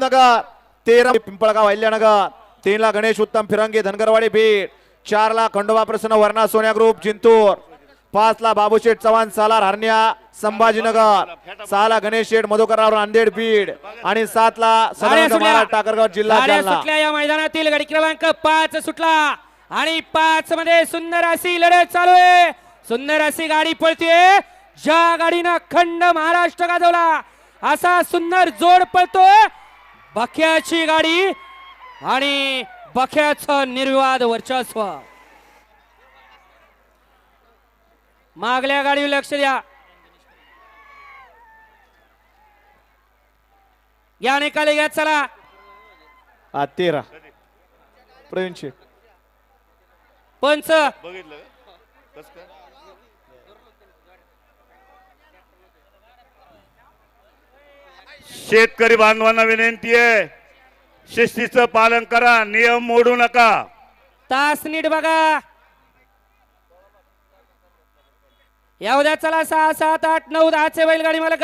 नगर तेरा पिंपळगाव अहिल्यानगर तीन ला गणेश उत्तम फिरंगी धनगरवाडी बीड चार ला खंडोबा प्रसन्न वर्णा सोन्या ग्रुप जिंतूर पाच ला बाबूशेठ चव्हाण सालार हरण्या संभाजीनगर सहा ला गणेश शेठ मधुकरराव नांदेड बीड आणि सात ला सदानंद. महाराज टाकरगाव जिल्हा जालना. सुटल्या या मैदानातील गडी क्रमांक पाच सुटला आणि पाच मध्ये सुंदर अशी लढत चालू आहे. सुंदर अशी गाडी पळतीये. ज्या गाडीनं अखंड महाराष्ट्र गाजवला असा सुंदर जोड पळतोय. बख्याची गाडी आणि बख्याचं निर्विवाद वर्चस्व. मागल्या गाडीवर लक्ष द्या. या निकाली घ्या चला. हा तेरा. प्रवीण शेठ पंच. बघितलं शेतकरी बांधवांना विनंती आहे शिस्तीचं पालन करा नियम मोडू नका. तास नीट बघा. या उद्या चला सहा सात आठ नऊ दहाचे बैलगाडी मला